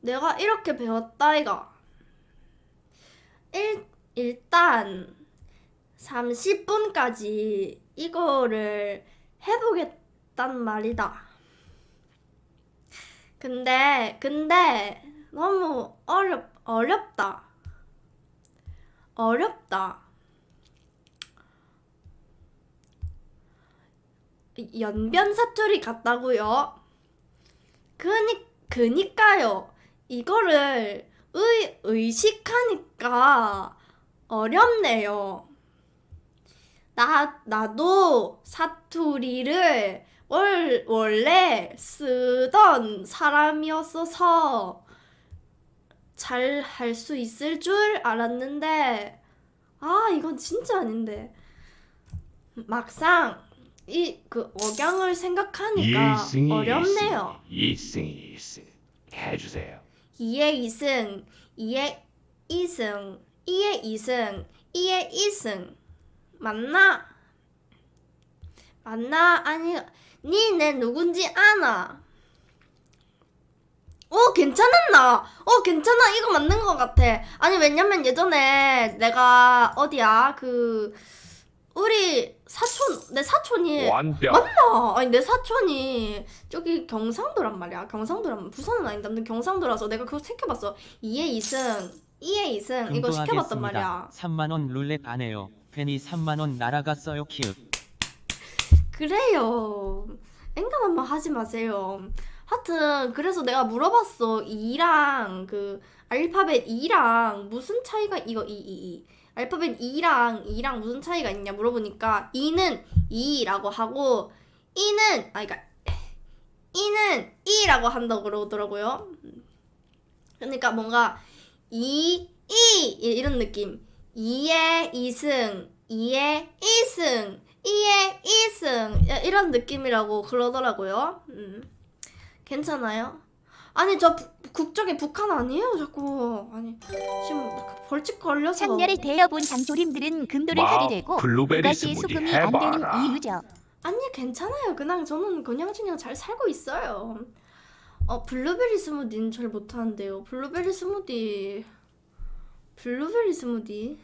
내가 이렇게 배웠다 이가. 일, 일단 30분까지 이거를 해보겠단 말이다. 근데 근데 너무 어렵 어렵다. 어렵다. 연변 사투리 같다고요? 그니 그니까요. 이거를 의 의식하니까 어렵네요. 나 나도 사투리를 월, 원래 쓰던 사람이었어서 잘 할 수 있을 줄 알았는데 아 이건 진짜 아닌데 막상 이 그 억양을 생각하니까 어렵네요. 이승이 이승 해주세요. 2의 2승, 2의 2승, 2의 2승, 2의 2승. 맞나? 맞나? 아니, 니내 누군지 아나? 어, 괜찮았나? 어, 괜찮아. 이거 맞는 것 같아. 아니, 왜냐면 예전에 내가 어디야? 그, 우리 사촌, 내 사촌이 완벽. 맞나? 아니 내 사촌이 저기 경상도란 말이야. 경상도란 부산은 아닌데 아무튼 경상도라서 내가 그거 시켜봤어. 2에 2승, 2에 2승 이거 시켜봤단 말이야. 3만 원 룰렛 안 해요. 괜히 3만 원 날아갔어요. 키읔. 그래요. 앵간 한번 하지 마세요. 하여튼 그래서 내가 물어봤어. 2랑 그 알파벳 2랑 무슨 차이가 이거 2 2 2 알파벳 2랑 2랑 무슨 차이가 있냐 물어보니까 2는 2라고 하고 2는 아 그러니까 2는 2라고 한다고 그러더라고요. 그러니까 뭔가 2, 2 이런 느낌. 2의 2승, 2의 1승, 2의 1승 이런 느낌이라고 그러더라고요. 음. 괜찮아요? 아니 저 부- 국적이 북한 아니에요 자꾸 아니 지금 벌칙 걸려서 창렬을 대여본 장조림들은 금도를 와우, 하게 되고 블루베리 그것이 스무디 수긍이 안 되는 해봐라. 이유죠. 아니 괜찮아요. 그냥 저는 그냥 그냥 잘 살고 있어요. 어 블루베리 스무디는 잘 못하는데요. 블루베리 스무디 블루베리 스무디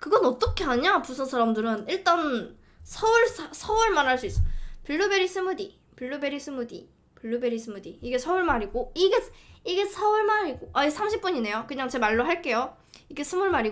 그건 어떻게 하냐 부산 사람들은 일단 서울 사, 서울만 할 수 있어. 블루베리 스무디 블루베리 스무디 블루베리 스무디 이게 서울 말이고 이게 이게 서울 말이고 아 30분이네요. 그냥 제 말로 할게요. 이게 스물 말이고